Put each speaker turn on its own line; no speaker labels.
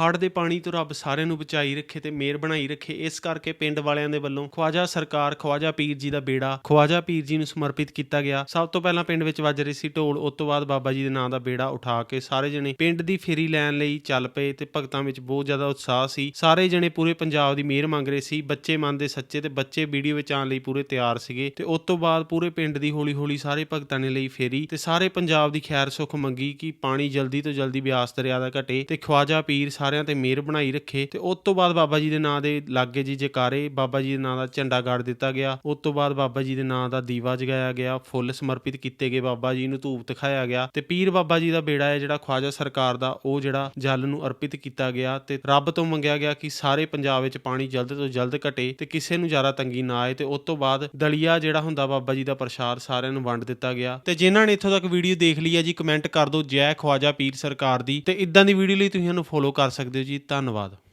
ਹੜ੍ਹ ਦੇ ਪਾਣੀ ਤੋਂ ਰੱਬ ਸਾਰਿਆਂ ਨੂੰ ਬਚਾਈ ਰੱਖੇ ਤੇ ਮਿਹਰ ਬਣਾਈ ਰੱਖੇ, ਇਸ ਕਰਕੇ ਪਿੰਡ ਵਾਲਿਆਂ ਦੇ ਵੱਲੋਂ ਖਵਾਜਾ ਸਰਕਾਰ, ਖਵਾਜਾ ਪੀਰ ਜੀ ਦਾ ਬੇੜਾ, ਖਵਾਜਾ ਪੀਰ ਜੀ ਨੂੰ ਸਮਰਪਿਤ ਕੀਤਾ ਗਿਆ। ਸਭ ਤੋਂ ਪਹਿਲਾਂ ਪਿੰਡ ਵਿੱਚ ਵੱਜ ਰਹੀ ਸੀ ਢੋਲ, ਉਸ ਤੋਂ ਬਾਅਦ ਬਾਬਾ ਜੀ ਦੇ ਨਾਂ ਦਾ ਬੇੜਾ ਉਠਾ ਕੇ ਸਾਰੇ ਜਣੇ ਪਿੰਡ ਦੀ ਫੇਰੀ ਲੈਣ ਲਈ ਚੱਲ ਪਏ ਤੇ ਭਗਤਾਂ ਵਿੱਚ ਬਹੁਤ ਜ਼ਿਆਦਾ ਉਤਸ਼ਾਹ ਸੀ। ਸਾਰੇ ਜਣੇ ਪੂਰੇ ਪੰਜਾਬ ਦੀ ਮਿਹਰ ਮੰਗ ਰਹੇ ਸੀ। ਬੱਚੇ ਮੰਨਦੇ ਸੱਚੇ ਤੇ ਬੱਚੇ ਵੀਡੀਓ ਵਿੱਚ ਆਉਣ ਲਈ ਪੂਰੇ ਤਿਆਰ ਸੀਗੇ ਤੇ ਉਸ ਤੋਂ ਬਾਅਦ ਪੂਰੇ ਪਿੰਡ ਦੀ ਹੌਲੀ ਹੌਲੀ ਸਾਰੇ ਭਗਤਾਂ ਨੇ ਲਈ ਫੇਰੀ ਤੇ ਸਾਰੇ ਪੰਜਾਬ ਦੀ ਖੈਰ ਸੁਖ ਮੰਗੀ ਕਿ ਪਾਣੀ ਜਲਦੀ ਤੋਂ ਜਲਦੀ ਬਿਆਸ ਦਰਿਆ ਦਾ ਘਟੇ ਤੇ ਖਵਾਜਾ ਪੀਰ ਸਾਰਿਆਂ ਤੇ ਮਿਹਰ ਬਣਾਈ ਰੱਖੇ ਤੇ ਉਸ ਤੋਂ ਬਾਅਦ ਬਾਬਾ ਜੀ ਦੇ ਨਾਂ ਦੇ ਲਾਗੇ ਜੀ ਜਕਾਰੇ ਬਾਬਾ ਜੀ ਦੇ ਨਾਂ ਦਾ ਝੰਡਾ ਗਾੜ ਦਿੱਤਾ ਗਿਆ। ਉਸ ਤੋਂ ਬਾਅਦ ਬਾਬਾ ਜੀ ਦੇ ਨਾਂ ਦਾ ਦੀਵਾ ਜਗਾਇਆ ਗਿਆ, ਫੁੱਲ ਸਮਰਪਿਤ ਕੀਤੇ ਗਏ ਬਾਬਾ ਜੀ ਨੂੰ ਧੂਪ ਦਿਖਾਇਆ ਗਿਆ ਤੇ ਪੀਰ ਬਾਬਾ ਜੀ ਦਾ ਬੇੜਾ ਹੈ ਜਿਹੜਾ ਖਵਾਜਾ ਸਰਕਾਰ ਦਾ, ਉਹ ਜਿਹੜਾ ਜਲ ਨੂੰ ਅਰਪਿਤ ਕੀਤਾ ਗਿਆ ਤੇ ਰੱਬ ਤੋਂ ਮੰਗਿਆ ਗਿਆ ਕਿ ਸਾਰੇ ਪੰਜਾਬ ਵਿੱਚ ਪਾਣੀ ਜਲਦ ਤੋਂ ਜਲਦ ਘਟੇ ਤੇ ਕਿਸੇ ਨੂੰ ਜ਼ਿਆਦਾ ਤੰਗੀ ਨਾ ਆਏ ਤੇ ਉਸ ਤੋਂ ਬਾਅਦ ਦਲੀਆ ਜਿਹੜਾ ਹੁੰਦਾ ਬਾਬਾ ਜੀ ਦਾ ਪ੍ਰਸ਼ਾਦ ਸਾਰਿਆਂ ਨੂੰ ਵੰਡ ਦਿੱਤਾ ਗਿਆ। ਤੇ ਜਿਨ੍ਹਾਂ ਨੇ ਇੱਥੋਂ ਤੱਕ ਵੀਡੀਓ ਦੇਖ ਲਈ ਹੈ ਜੀ ਕਮੈਂਟ ਕਰ ਦਿਓ। ਜੈ ਖਵਾਜਾ ਪੀਰ ਸਰਕਾਰ ਦੀ ਤੇ ਇਦਾਂ ਦੀ ਵੀਡੀਓ ਲਈ ਤੁਸੀਂ ਸਾਨੂੰ ਫੋਲੋ ਕਰ ਸਕਦੇ ਹੋ ਜੀ? ਧੰਨਵਾਦ।